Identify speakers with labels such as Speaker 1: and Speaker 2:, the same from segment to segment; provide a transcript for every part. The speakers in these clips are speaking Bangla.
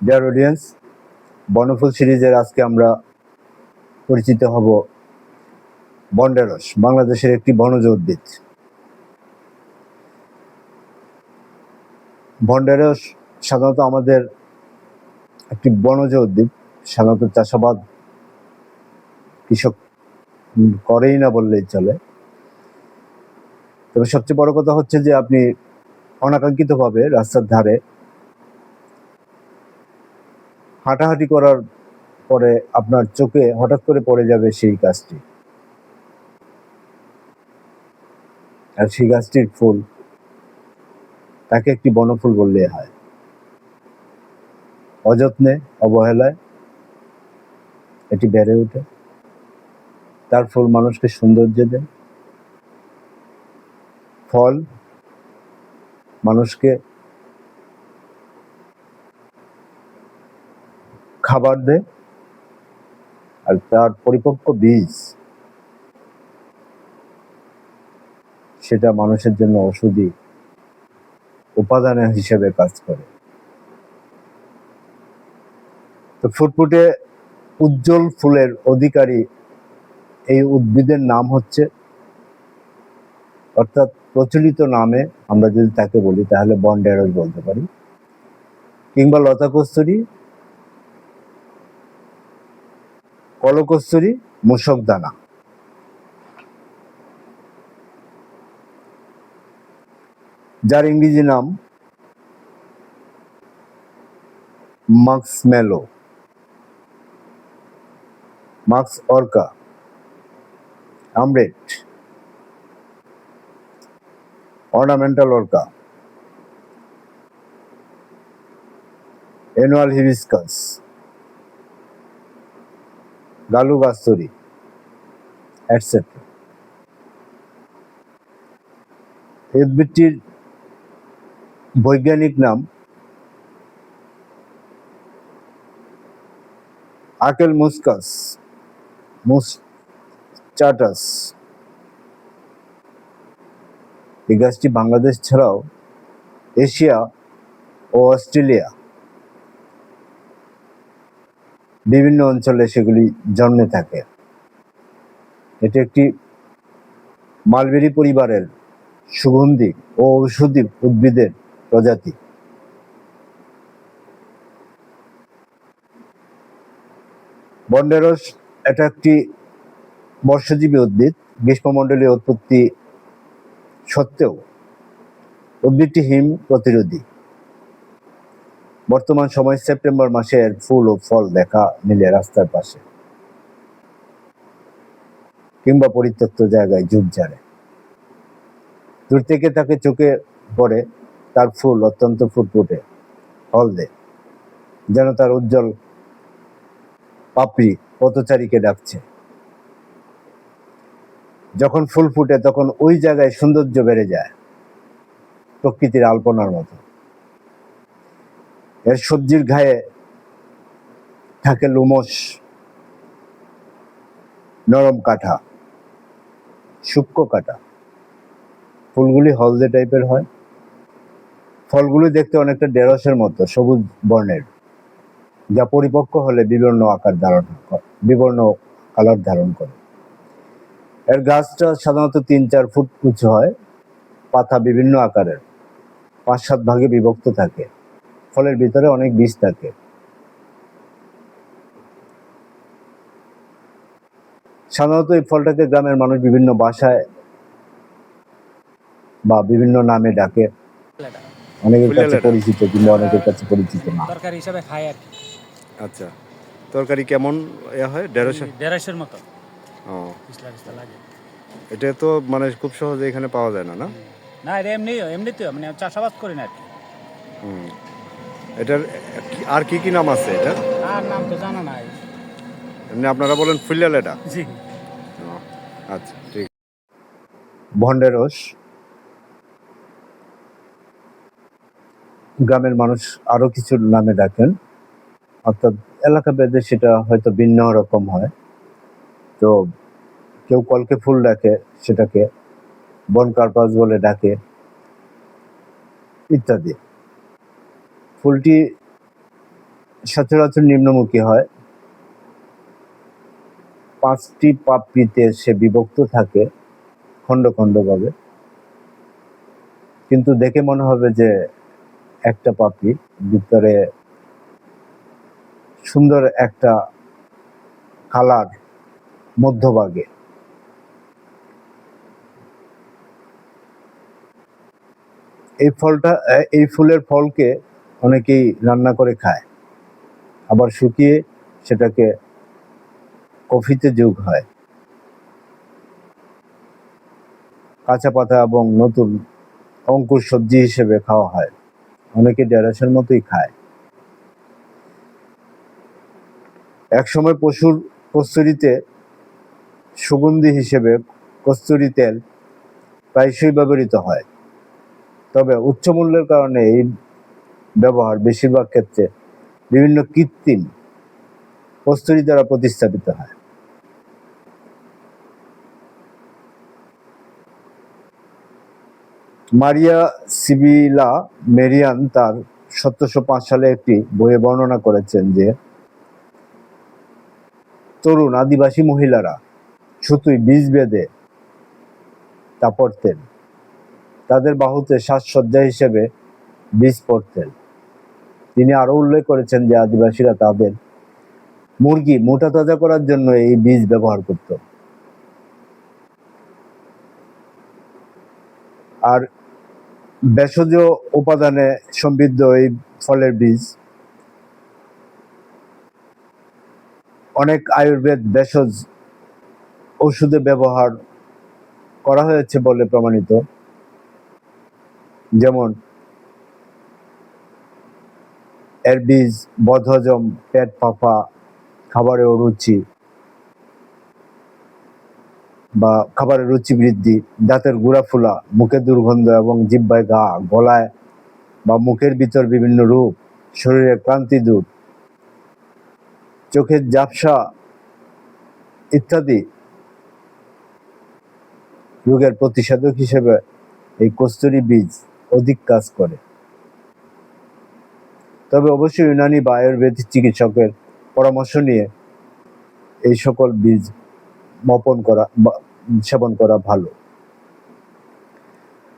Speaker 1: ডিয়ার অডিয়েন্স বনফুল সিরিজের আজকে আমরা পরিচিত হব বন্ডেরস বাংলাদেশের একটি বনজ উদ্ভিদ। বন্ডেরস সাধারণত আমাদের একটি বনজ উদ্ভিদ, সাধারণত চাষাবাদ কৃষক করেই না বললেই চলে। তবে সবচেয়ে বড় কথা হচ্ছে যে আপনি অনাকাঙ্ক্ষিতভাবে রাস্তার ধারে হাঁটাহাঁটি করার পরে আপনার চোখে হঠাৎ করে পড়ে যাবে সেই গাছটি। আর সেই গাছটির ফুল, তাকে একটি বনফুল বললে হয়। অযত্নে, অবহেলায় এটি বেড়ে ওঠে। তার ফুল মানুষকে সৌন্দর্য দেয়। ফল মানুষকে খাবার দেয় আর তার পরিপক্ক বীজ। সেটা মানুষের জন্য ওষুধি উপাদান হিসেবে কাজ করে। তো ফুটফুটে উজ্জ্বল ফুলের অধিকারী এই উদ্ভিদের নাম হচ্ছে, অর্থাৎ প্রচলিত নামে আমরা যদি তাকে বলি, তাহলে বন্ডেরস বলতে পারি, কিংবা লতা কস্তুরী কলকস্তুরী মূষক দানা। যার ইংরেজি নাম মাক্স মেলো মাক্স Orca, আমরেট, ornamental Orca annual hibiscus. গালু গাস্তরি etcetera উদ্ভিদটির বৈজ্ঞানিক নাম আকেল মুসকাস মুস মুসচাটাস। এই গাছটি বাংলাদেশ ছাড়াও এশিয়া ও অস্ট্রেলিয়া বিভিন্ন অঞ্চলে সেগুলি জন্মে থাকে। এটি একটি মালবেরি পরিবারের সুগন্ধি ও ঔষধি উদ্ভিদের প্রজাতি। বন্ডেরস এটা একটি বর্ষজীবী উদ্ভিদ। গ্রীষ্মমণ্ডলীয় উৎপত্তি সত্ত্বেও উদ্ভিদটি হিম প্রতিরোধী। বর্তমান সময় সেপ্টেম্বর মাসে ফুল ও ফল দেখা মিলে রাস্তার পাশে। কিংবা পরিত্যক্ত জায়গায় ঝুপঝাড়ে দূর থেকে তাকে চোখে পড়ে তার ফুল অত্যন্ত ফুটফুটে, হলদে। যেন তার উজ্জ্বল পাপড়ি পথচারীকে ডাকছে। যখন ফুল ফুটে তখন ওই জায়গায় সৌন্দর্য বেড়ে যায়, প্রকৃতির আলপনার মতো। এর সবজির গায়ে থাকে লুমস নরম কাঠা, সূক্ষ্ম কাটা ফুলগুলি হলদে টাইপের হয়। ফলগুলি দেখতে অনেকটা ঢেঁড়সের মতো, সবুজ বর্ণের, যা পরিপক্ক হলে বিবর্ণ আকার ধারণ বিবর্ণ কালার ধারণ করে। এর গাছটা সাধারণত তিন চার ফুট উঁচু হয়, পাতা বিভিন্ন আকারের, পাঁচ সাত ভাগে বিভক্ত থাকে। ফলের ভিতরে অনেক বীজ থাকে। সাধারণত এই ফলটাকে গ্রামের মানুষ বিভিন্ন বাসায় বা বিভিন্ন নামে ডাকে। অনেকের কাছে পরিচিত কিংবা অনেকের কাছে পরিচিত না।
Speaker 2: তরকারি হিসাবে খাই আর কি।
Speaker 3: আচ্ছা তরকারি কেমন এ হয়? দেড়শো?
Speaker 2: দেড়াইশের মতো।
Speaker 3: ও।
Speaker 2: লাগে।
Speaker 3: এটা তো মানে খুব সহজে এখানে পাওয়া যায় না না?
Speaker 2: না এটা এমনি এমনিতে মানে চাষাবাদ করি না আর কি।
Speaker 3: হুম। এটার আর কি কি নাম আছে এটা
Speaker 2: আর নাম তো জানা নাই।
Speaker 3: এমনি আপনারা বলেন ফুলিয়াল এটা?
Speaker 2: জি।
Speaker 3: আচ্ছা ঠিক।
Speaker 1: ভন্ডেরস গ্রামের মানুষ আরও কিছু নামে ডাকেন। অর্থাৎ এলাকা ভেদে সেটা হয়তো ভিন্ন রকম হয়। তো কেউ কলকে ফুল ডাকে সেটাকে বন কার্পাস বলে ডাকে ইত্যাদি। ফুলটি সচরাচর নিম্নমুখী হয়। পাঁচটি পাপড়িতে সে বিভক্ত থাকে, খণ্ড খণ্ড ভাবে কিন্তু দেখে মনে হবে যে একটা পাপড়ি ভিতরে সুন্দর একটা কালার মধ্যভাগে। এই ফলটা, এই ফুলের ফলকে অনেকেই রান্না করে খায়। আবার শুকিয়ে সেটাকে কফিতে যোগ হয়। কাঁচা পাতা এবং নতুন অঙ্কুর সবজি হিসেবে খাওয়া হয়। অনেকে ঢেঁড়সের মতোই খায়। একসময় পশুর কস্তুরিতে সুগন্ধি হিসেবে কস্তুরি তেল প্রায়শই ব্যবহৃত হয়। তবে উচ্চ মূল্যের কারণে এই ব্যবহার বেশিরভাগ ক্ষেত্রে বিভিন্ন কৃত্রিম কস্তুরি দ্বারা প্রতিস্থাপিত হয়। মারিয়া সিবিলা মেরিয়ান তার সতেরোশো পাঁচ সালে একটি বইয়ে বর্ণনা করেছেন যে, তরুণ আদিবাসী মহিলারা সুতুই বীজ বেঁধে তা পড়তেন তাদের বাহুতে সাজসজ্জা হিসেবে বীজ পড়তেন তিনি আরও উল্লেখ করেছেন যে আদিবাসীরা তাদের মুরগি মোটা তাজা করার জন্য এই বীজ ব্যবহার করত। আর ভেষজ উপাদানে সমৃদ্ধ এই ফলের বীজ। অনেক আয়ুর্বেদ ভেষজ ওষুধে ব্যবহার করা হয়েছে বলে প্রমাণিত। যেমন এর বীজ বদহজম, পেট ফাঁপা খাবারে অরুচি বা খাবারের রুচি বৃদ্ধি, দাঁতের গুড়া ফোলা, মুখের দুর্গন্ধ এবং জিব্বায় ঘা, গলায় বা মুখের ভিতর বিভিন্ন রূপ, শরীরে ক্লান্তি দূর, চোখের ঝাপসা ইত্যাদি রোগের প্রতিষেধক হিসেবে এই কস্তুরি বীজ অধিক কাজ করে। তবে অবশ্যই ইউনানি বা আয়ুর্বেদিক চিকিৎসকের পরামর্শ নিয়ে এই সকল বীজ বপন করা সেবন করা ভালো।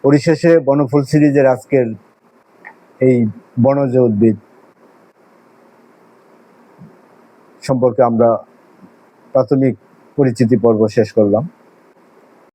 Speaker 1: পরিশেষে বনফুল সিরিজের আজকের এই বনজ উদ্ভিদ সম্পর্কে আমরা প্রাথমিক পরিচিতি পর্ব শেষ করলাম।